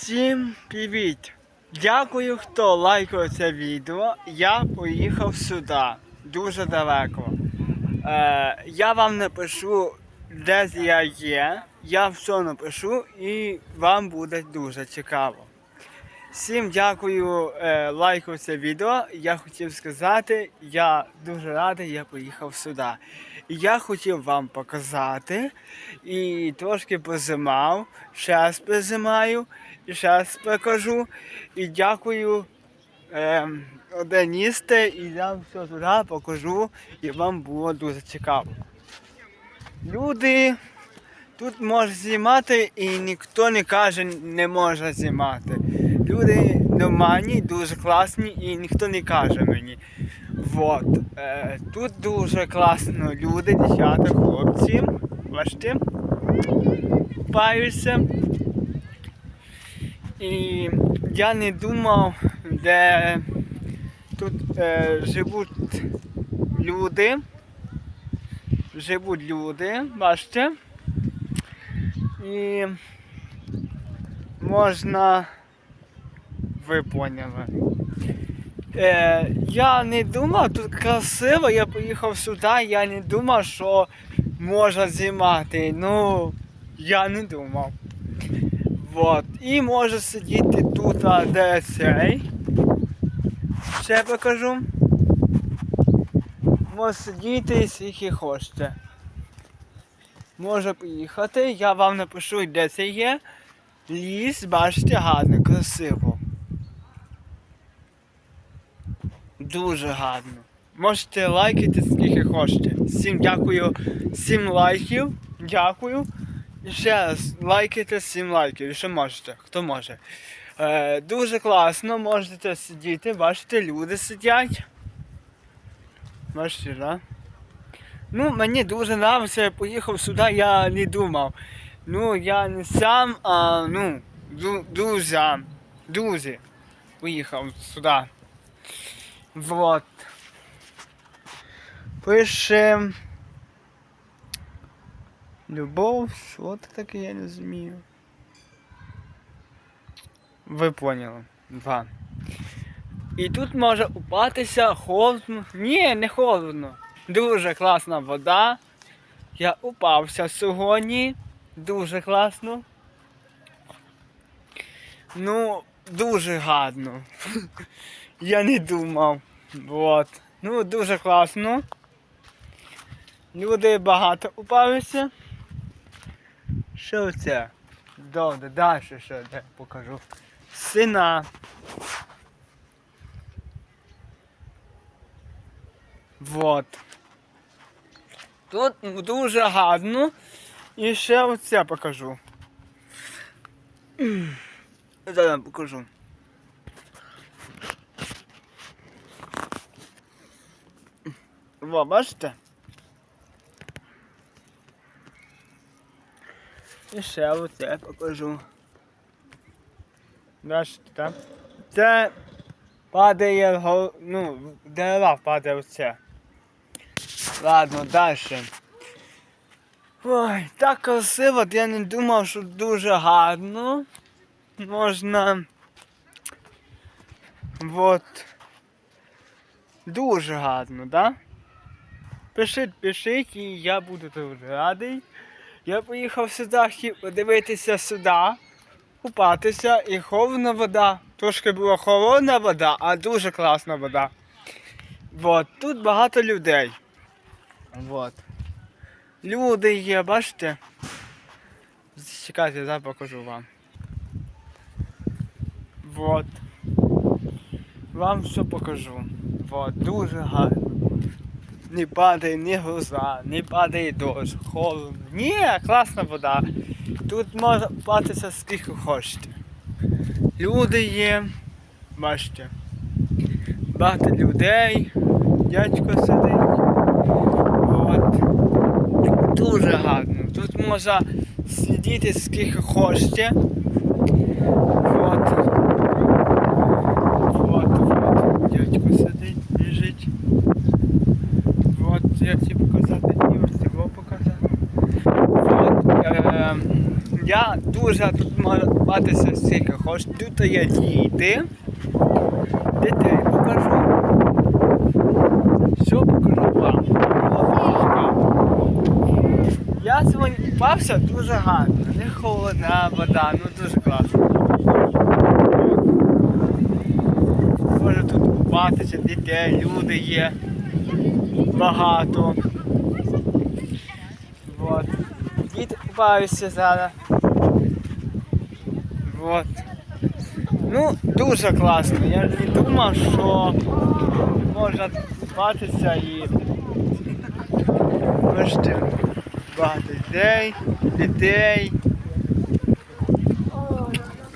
Всім привіт! Дякую, хто лайкав це відео. Я поїхав сюди, дуже далеко. Е, я вам напишу, де я є. Я все напишу і вам буде дуже цікаво. Всім дякую, е, лайкав це відео. Я хотів сказати, я дуже радий, я поїхав сюди. Я хотів вам показати і трошки позимав, зараз позимаю і зараз покажу. І дякую е, один їсти, і я все туди покажу, і вам було дуже цікаво. Люди тут можуть знімати і ніхто не каже, не може знімати. Люди нормальні, дуже класні і ніхто не каже мені. Вот. Е, тут дуже класно люди, дівчата, хлопці. Бачите? Паються. І я не думав, де тут е, живуть люди. Живуть люди, бачите? І можна. Ви поняли. Е, я не думав, тут красиво, я поїхав сюди, я не думав, що можна знімати. Ну, я не думав. Вот. І може сидіти тут, де цей. Ще покажу. Може сидіти скільки хочете. Може поїхати, я вам напишу, де це є. Ліс, бачите, гарно, красиво. Дуже гарно. Можете лайкати скільки хочете. Всім дякую, 7 лайків. Дякую. Ще раз лайкайте 7 лайків. Ще можете, хто може. Е, дуже класно, можете сидіти, бачите, люди сидять. Бачите, да? Ну, мені дуже подобається, я поїхав сюди, я не думав. Ну, я не сам, а ну, друзі, друзі, поїхав сюди. Вот. Пише. Любов, що це таке, я не розумію. Ви поняли. Два. І тут може упатися холодно. Ні, не холодно. Дуже класна вода. Я упався сьогодні. Дуже класно. Ну, дуже гарно. Я не думав. Вот. Ну, дуже класно. Люди багато упалися. Що це? Добре, далі що де покажу. Сина. Вот. Тут дуже гарно. І ще оце покажу. Зараз покажу. Во, бачите? І ще оце покажу. Бачите, так? Це падає, гол- ну, дерева падає оце. Ладно, далі. Ой, так красиво, я не думав, що дуже гарно. Можна. Вот. Дуже гарно, да? Пишіть, пишіть, і я буду дуже радий. Я поїхав сюди, хотів подивитися сюди, купатися і холодна вода. Трошки була холодна вода, а дуже класна вода. Вот. Тут багато людей. Вот. Люди є, бачите? Чекайте, я покажу вам. Вот. Вам все покажу. Вот, дуже гарно. Не падає ні гроза, не падає дощ, холодно. Ні, класна вода. Тут можна купатися скільки хочете. Люди є, бачите. Багато людей, дядько сидить. От. Дуже гарно. Тут можна сидіти скільки хочете. От. От, от. Дядько сидить, біжить. От, як ці показати, і ось От, дуже тут можу купатися скільки хочеш. Тут є діти. Дітей покажу. Все покажу вам. Я сьогодні купався дуже гарно. Не холодна вода, ну дуже класно. Може тут купатися, дітей, люди є багато. Вот. Діти купаються зараз. Вот. Ну, дуже класно. Я не думав, що можна купатися і бачите, багато дітей, дітей.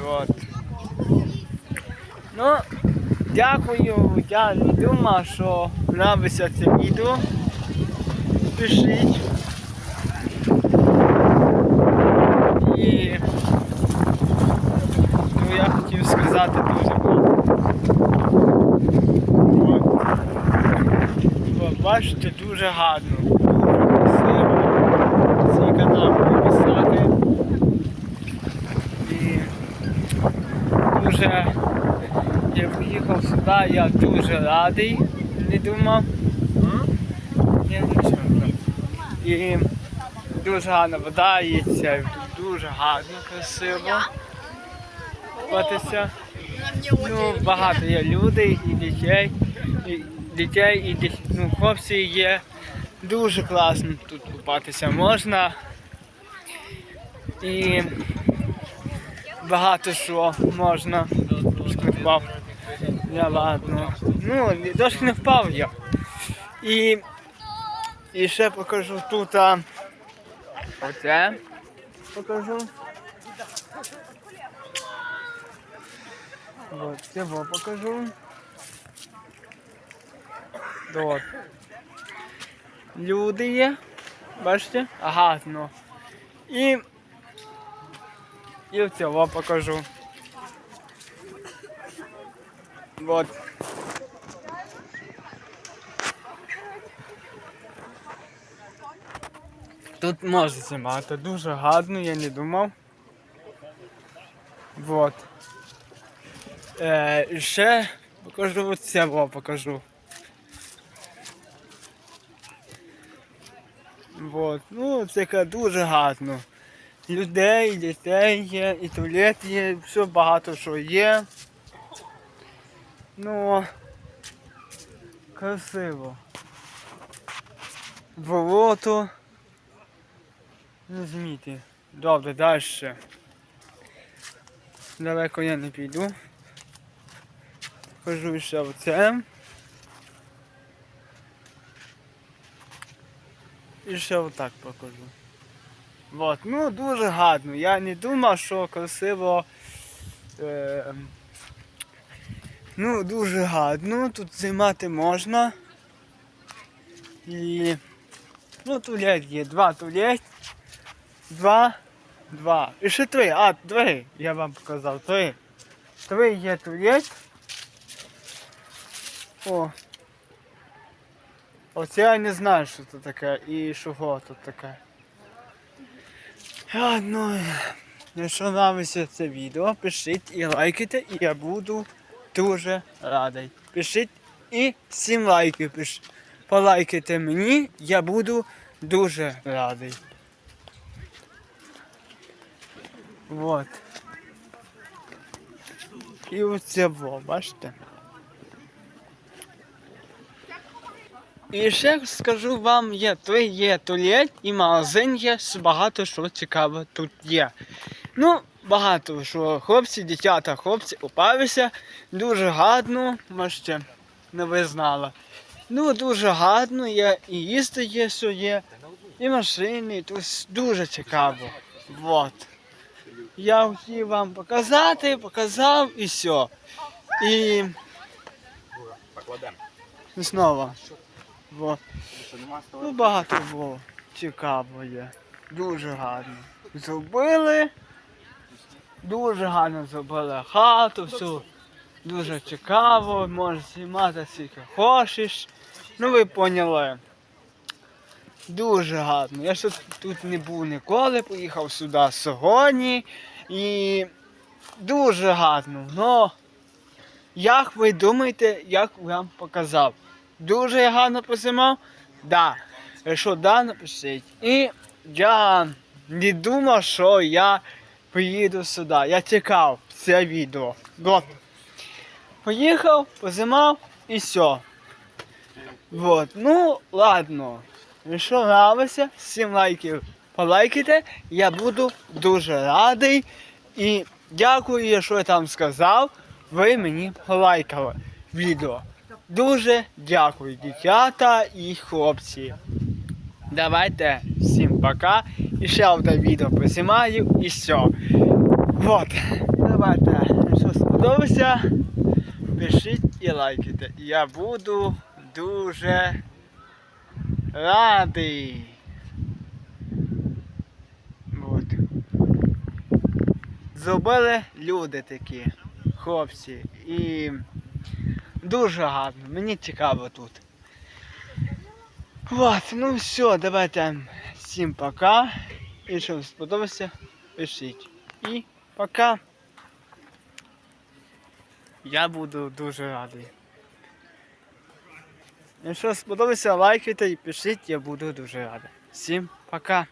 От. Ну, дякую. Я не думав, що подобається це відео. Пишіть. І ну, я хотів сказати дуже багато. От. От, дуже гарно, дуже красиво. Цей канал написати. І дуже я приїхав сюди, я дуже радий, не думав. Я нічого. І дуже гарна вода є, дуже гарно, красиво. Ну, багато є людей і дітей, дітей, і ну, хлопці є. Дуже класно тут купатися можна. І багато що можна. Скупав. Я ладно. Ну, дощ не впав я. І, і ще покажу тут. А, оце покажу. Вот, цього покажу. Вот. Люди є. Бачите? Гарно. І. І в цього покажу. Вот. Тут можна знімати, дуже гарно, я не думав. Вот. Е, ще покажу во, покажу. Вот. Ну, це дуже гарно. Людей, дітей є, і туалет є, все багато що є. Ну красиво. Болото. Зміти. Добре, далі. Далеко я не піду. Покажу ще оце. І ще отак покажу. Вот, ну дуже гарно. Я не думав, що красиво. Е, ну, дуже гарно. Тут займати можна. І. Ну, туалет є. Два туалет. Два. Два. І ще три. А, три. Я вам показав. Три. Три є туалет. О. Оце я не знаю, що це таке і чого тут таке. Ладно, якщо подобається це відео, пишіть і лайкайте, і я буду дуже радий. Пишіть і всім лайки пиш. Полайкайте мені, я буду дуже радий. Вот. І оце во, бачите? І ще скажу вам, є той є туалет і магазин є, багато що цікаве тут є. Ну, багато що хлопці, дівчата, хлопці купалися, дуже гарно, можете, не ви знали. Ну, дуже гарно є, і їсти є, що є, і машини, тут дуже цікаво. Вот. Я хотів вам показати, показав і все. І знову. З Ну, багато було. Цікаво є. Дуже гарно. Зробили. Дуже гарно зробили хату, все. Дуже цікаво, можеш знімати скільки хочеш. Ну ви поняли. Дуже гарно. Я ще тут не був ніколи, поїхав сюди сьогодні. І дуже гарно. Ну, як ви думаєте, як вам показав? Дуже гарно познімав? Да. Якщо да, напишіть. І я не думав, що я приїду сюди. Я чекав це відео. Вот. Поїхав, познімав і все. Вот. Ну, ладно. Якщо нравиться, 7 лайків полайкайте. Я буду дуже радий. І дякую, що я там сказав. Ви мені полайкали відео. Дуже дякую, дівчата і хлопці. Давайте всім пока. І ще одне відео познімаю і все. Вот. Давайте. Якщо сподобався, пишіть і лайкайте. Я буду дуже радий. Вот. Зробили люди такі, хлопці. І дуже гарно. Мені цікаво тут. Вот, ну все, давайте всім пока. Якщо вам сподобався, пишіть. І пока. Я буду дуже радий. Якщо сподобався, лайкайте і пишіть, я буду дуже радий. Всім пока.